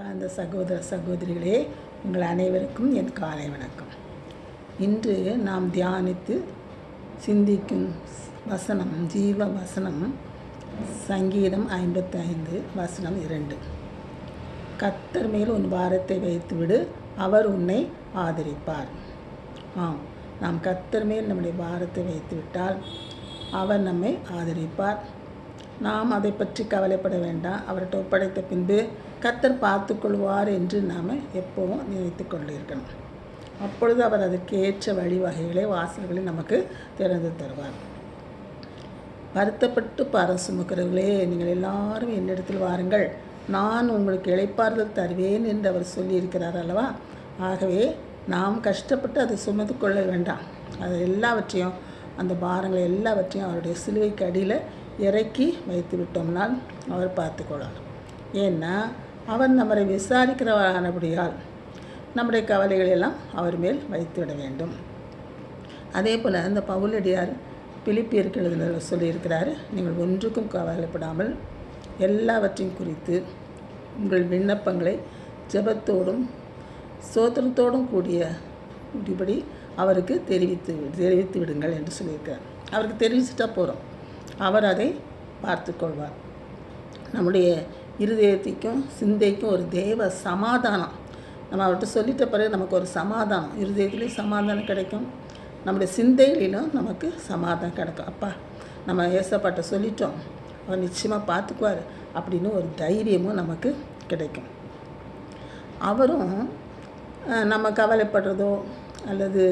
அன்பார்ந்த சகோதர சகோதரிகளே உங்கள் அனைவருக்கும் என் காலை வணக்கம். இன்று நாம் தியானித்து சிந்திக்கும் வசனம் ஜீவ வசனம் சங்கீதம் ஐம்பத்தைந்து வசனம் இரண்டு. கத்தர் மேல் உன் பாரத்தை வைத்துவிடு அவர் உன்னை ஆதரிப்பார். ஆம் நாம் கத்தர் மேல் நம்முடைய பாரத்தை வைத்து விட்டால் அவர் நம்மை ஆதரிப்பார். நாம் அதை பற்றி கவலைப்பட வேண்டாம். அவர்கிட்ட ஒப்படைத்த பின்பு கத்தர் பார்த்து கொள்வார் என்று நாம் எப்போவும் நினைத்து கொண்டிருக்கணும். அப்பொழுது அவர் அதற்கு ஏற்ற வழிவகைகளை வாசல்களை நமக்கு திறந்து தருவார். வருத்தப்பட்டு பாரம் சுமக்கிறவர்களே நீங்கள் எல்லாரும் என்னிடத்தில் வாருங்கள். நான் உங்களுக்கு இளைப்பாறுதல் தருவேன் என்று அவர் சொல்லியிருக்கிறார் அல்லவா? ஆகவே நாம் கஷ்டப்பட்டு அதை சுமந்து கொள்ள வேண்டாம். அது எல்லாவற்றையும் அந்த பாரங்களை எல்லாவற்றையும் அவருடைய சிலுவைக்கு அடியில் இறக்கி வைத்து விட்டோம்னால் அவர் பார்த்துக்கொள்வார். ஏன்னா அவர் நம்மளை விசாரிக்கிறவரானபடியால் நம்முடைய கவலைகள் எல்லாம் அவர் மேல் வைத்து விட வேண்டும். அதே போல் அந்த பவுலடியார் பிலிப்பியருக்கு சொல்லியிருக்கிறார் நீங்கள் ஒன்றுக்கும் கவலைப்படாமல் எல்லாவற்றையும் குறித்து உங்கள் விண்ணப்பங்களை ஜெபத்தோடும் சோத்திரத்தோடும் கூடிய இப்படி அவருக்கு தெரிவித்து தெரிவித்து விடுங்கள் என்று சொல்லியிருக்கிறார். அவருக்கு தெரிவிச்சுட்டா போகிறோம் அவர் அதை பார்த்து கொள்வார் நம்முடைய இருதயத்திற்கும் சிந்தைக்கும் ஒரு தெய்வ சமாதானம். நம்ம அவர்கிட்ட சொல்லிட்ட பிறகு நமக்கு ஒரு சமாதானம். இருதயத்துலேயும் சமாதானம் கிடைக்கும். நம்முடைய சிந்தைகளிலும் நமக்கு சமாதானம் கிடைக்கும். அப்பா நம்ம ஏசப்பாட்ட சொல்லிட்டோம். அவர் நிச்சயமாக பார்த்துக்குவார் அப்படின்னு ஒரு தைரியமும் நமக்கு கிடைக்கும். அவரும் நம்ம கவலைப்படுறதோ அல்லது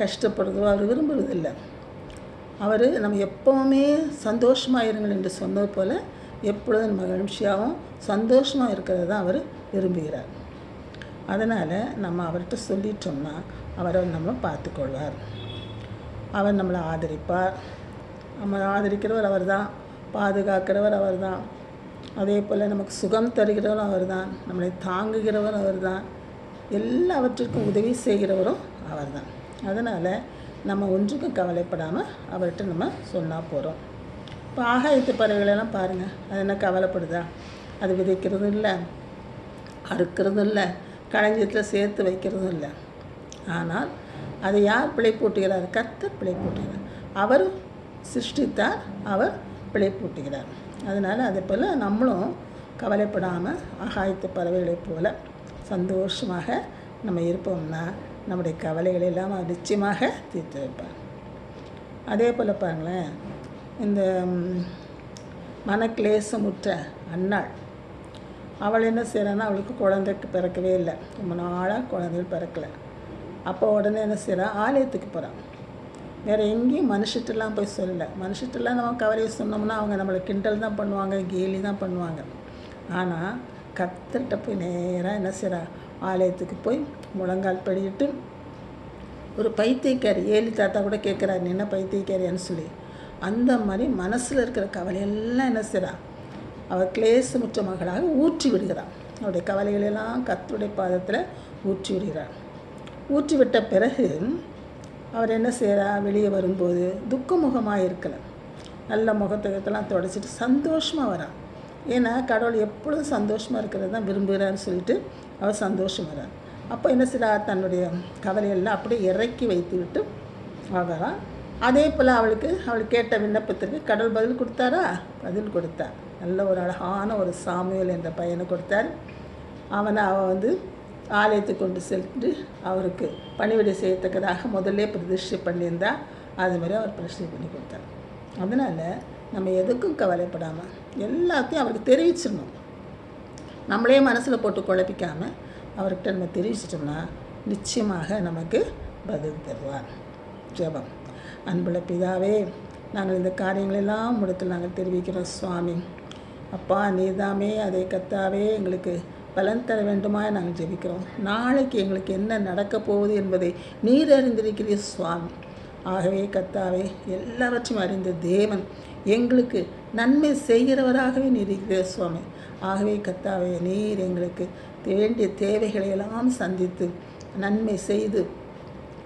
கஷ்டப்படுறதோ அவர் விரும்புறதில்லை. அவர் நம்ம எப்போவுமே சந்தோஷமாக இருங்கள் என்று சொன்னது போல் எப்பொழுதும் மகிழ்ச்சியாகவும் சந்தோஷமாக இருக்கிறது தான் அவர் விரும்புகிறார். அதனால் நம்ம அவர்கிட்ட சொல்லிட்டோம்னா அவரை நம்ம பார்த்துக்கொள்வார். அவர் நம்மளை ஆதரிப்பார். நம்ம ஆதரிக்கிறவர் அவர் தான் பாதுகாக்கிறவர் அவர் தான் அதே போல் நமக்கு சுகம் தருகிறவர் அவர் தான் நம்மளை தாங்குகிறவர் அவர் தான் எல்லாவற்றிற்கும் உதவி செய்கிறவரும் அவர் தான் அதனால் நம்ம ஒன்றுக்கும் கவலைப்படாமல் அவர்கிட்ட நம்ம சொன்னால் போகிறோம் இப்போ ஆகாயத்து பறவைகளெல்லாம் பாருங்கள் அது என்ன கவலைப்படுதா? அது விதைக்கிறதும் இல்லை அறுக்கிறதும் இல்லை களஞ்சியத்தில் சேர்த்து வைக்கிறதும் இல்லை ஆனால் அதை யார் பிழை பூட்டுகிறார்? கத்தர் பிழை அவரும் அவர் சிருஷ்டித்தார் அவர் பிழை அதனால் அதே போல் நம்மளும் கவலைப்படாமல் ஆகாயத்து பறவைகளைப் போல் சந்தோஷமாக நம்ம இருப்போம்னா நம்முடைய கவலைகளை எல்லாம் அவர் நிச்சயமாக தீர்த்து வைப்பார். அதே போல் பாருங்களேன் இந்த மனக்லேசமுற்ற அன்னாள் அவள் என்ன செய்கிறான்னா அவளுக்கு குழந்தைக்கு பிறக்கவே இல்லை. ரொம்ப நாளாக குழந்தைகள் பிறக்கலை. அப்போ உடனே என்ன செய்கிறா ஆலயத்துக்கு போகிறான் வேறு எங்கேயும் மனுஷட்டெல்லாம் போய் சொல்லலை. மனுஷட்டெல்லாம் நம்ம கவலையை சொன்னோம்னா அவங்க நம்மளை கிண்டல் தான் பண்ணுவாங்க கேலி தான் பண்ணுவாங்க. ஆனால் கத்தர்கிட்ட போய் நேராக என்ன செய்கிறா ஆலயத்துக்கு போய் முழங்கால் படிட்டு ஒரு பைத்தியக்காரி ஏலி தாத்தா கூட கேட்குறாரு என்ன பைத்தியக்காரியான்னு சொல்லி. அந்த மாதிரி மனசில் இருக்கிற கவலையெல்லாம் என்ன செய்கிறா அவள் கிளேசமுற்ற மகளாக ஊற்றி விடுகிறாள் அவருடைய கவலைகளெல்லாம் கத்துடைய பாதத்தில் ஊற்றி விடுகிறார் ஊற்றி விட்ட பிறகு அவர் என்ன செய்கிறா வெளியே வரும்போது துக்க முகமாக இருக்கல. நல்ல முகத்துகத்தெல்லாம் தொடச்சிட்டு சந்தோஷமாக வரான் ஏன்னா கடவுள் எப்பொழுதும் சந்தோஷமாக இருக்கிறது தான் விரும்புகிறான்னு சொல்லிட்டு அவர் சந்தோஷம் வரார். அப்போ என்ன சில தன்னுடைய கவலையெல்லாம் அப்படியே இறக்கி வைத்து விட்டு வரலாம் அதே போல் அவளுக்கு அவள் கேட்ட விண்ணப்பத்திற்கு கடவுள் பதில் கொடுத்தாரா? பதில் கொடுத்தார். நல்ல ஒரு அழகான ஒரு சாமியல் என்ற பையனை கொடுத்தார். அவனை அவன் வந்து ஆலயத்துக்கு கொண்டு சென்று அவருக்கு பணிவிடை செய்யத்தக்கதாக முதல்ல பிரதிஷ்டை பண்ணியிருந்தா அது மாதிரி அவர் பிரதிஷ்டை பண்ணி கொடுத்தார். அதனால் நம்ம எதுக்கும் கவலைப்படாமல் எல்லாத்தையும் அவருக்கு தெரிவிச்சிடணும். நம்மளே மனசில் போட்டு குழப்பிக்காமல் அவர்கிட்ட நம்ம தெரிவிச்சிட்டோம்னா நிச்சயமாக நமக்கு பதில் தருவார். ஜெபம். அன்புள்ள பிதாவே நாங்கள் இந்த காரியங்களெல்லாம் முடித்து நாங்கள் தெரிவிக்கிறோம் சுவாமி. அப்பா நீதாமே அதை கத்தாவே எங்களுக்கு பலன் தர வேண்டுமா நாங்கள் ஜெபிக்கிறோம். நாளைக்கு எங்களுக்கு என்ன நடக்கப் போகுது என்பதை நீர் அறிந்திருக்கிறீர் சுவாமி. ஆகவே கத்தாவே எல்லாவற்றையும் அறிந்த தேவன் எங்களுக்கு நன்மை செய்கிறவராகவே நீர் இருக்கிற சுவாமி. ஆகவே கத்தாவே நீர் எங்களுக்கு வேண்டிய தேவைகளை எல்லாம் சந்தித்து நன்மை செய்து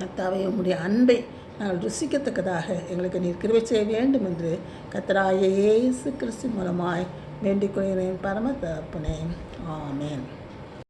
கத்தாவே உம்முடைய அன்பை நாங்கள் ருசிக்கத்தக்கதாக எங்களுக்கு நீர் கிருவை செய்ய வேண்டும் என்று கத்தராய இயேசு கிறிஸ்து மூலமாய் வேண்டிக் கொள்கிறேன். பரம தகப்பனே ஆமேன்.